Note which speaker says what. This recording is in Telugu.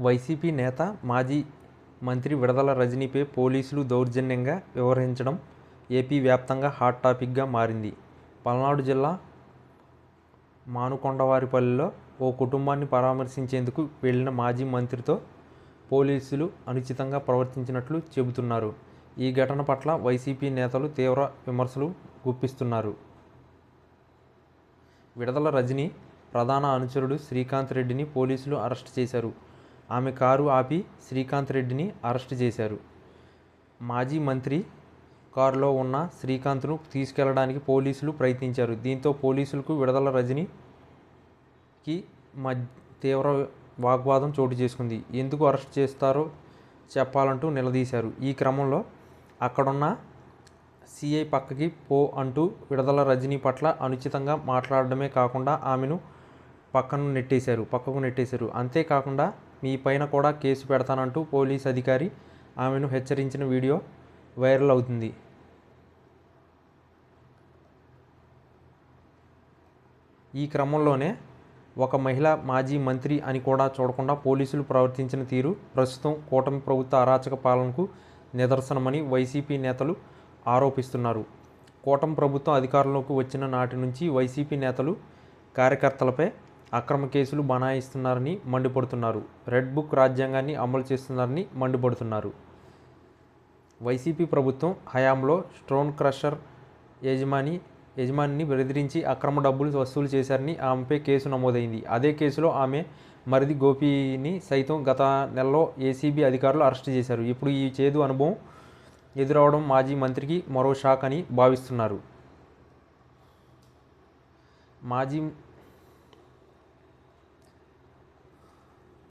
Speaker 1: వైసీపీ నేత మాజీ మంత్రి విడదల రజనీపై పోలీసులు దౌర్జన్యంగా వ్యవహరించడం ఏపీ వ్యాప్తంగా హాట్ టాపిక్గా మారింది. పల్నాడు జిల్లా మానుకొండవారిపల్లిలో ఓ కుటుంబాన్ని పరామర్శించేందుకు వెళ్ళిన మాజీ మంత్రితో పోలీసులు అనుచితంగా ప్రవర్తించినట్లు చెబుతున్నారు. ఈ ఘటన పట్ల వైసీపీ నేతలు తీవ్ర విమర్శలు గుప్పిస్తున్నారు. విడదల రజని ప్రధాన అనుచరుడు శ్రీకాంత్ రెడ్డిని పోలీసులు అరెస్ట్ చేశారు. ఆమె కారు ఆపి శ్రీకాంత్ రెడ్డిని అరెస్ట్ చేశారు. మాజీ మంత్రి కారులో ఉన్న శ్రీకాంత్ను తీసుకెళ్ళడానికి పోలీసులు ప్రయత్నించారు. దీంతో పోలీసులకు విడుదల రజనీకి మధ్య తీవ్ర వాగ్వాదం చోటు చేసుకుంది. ఎందుకు అరెస్ట్ చేస్తారో చెప్పాలంటూ నిలదీశారు. ఈ క్రమంలో అక్కడున్న సిఐ పక్కకి పో అంటూ విడదల రజనీ పట్ల అనుచితంగా మాట్లాడడమే కాకుండా ఆమెను పక్కను నెట్టేశారు పక్కకు నెట్టేశారు. అంతేకాకుండా మీ పైన కూడా కేసు పెడతానంటూ పోలీస్ అధికారి ఆమెను హెచ్చరించిన వీడియో వైరల్ అవుతుంది. ఈ క్రమంలోనే ఒక మహిళ మాజీ మంత్రి అని కూడా చూడకుండా పోలీసులు ప్రవర్తించిన తీరు ప్రస్తుతం కూటమి ప్రభుత్వ అరాచక పాలనకు నిదర్శనమని వైసీపీ నేతలు ఆరోపిస్తున్నారు. కూటమి ప్రభుత్వం అధికారంలోకి వచ్చిన నాటి నుంచి వైసీపీ నేతలు కార్యకర్తలపై అక్రమ కేసులు బనాయిస్తున్నారని మండిపడుతున్నారు. రెడ్ బుక్ రాజ్యాంగాన్ని అమలు చేస్తున్నారని మండిపడుతున్నారు. వైసీపీ ప్రభుత్వం హయాంలో స్టోన్ క్రషర్ యజమాని యజమానిని బెదిరించి అక్రమ డబ్బులు వసూలు చేశారని ఆమెపై కేసు నమోదైంది. అదే కేసులో ఆమె మరిది గోపిని సైతం గత నెలలో ఏసీబీ అధికారులు అరెస్ట్ చేశారు. ఇప్పుడు ఈ చేదు అనుభవం ఎదురవడం మాజీ మంత్రికి మరో షాక్ అని భావిస్తున్నారు. మాజీ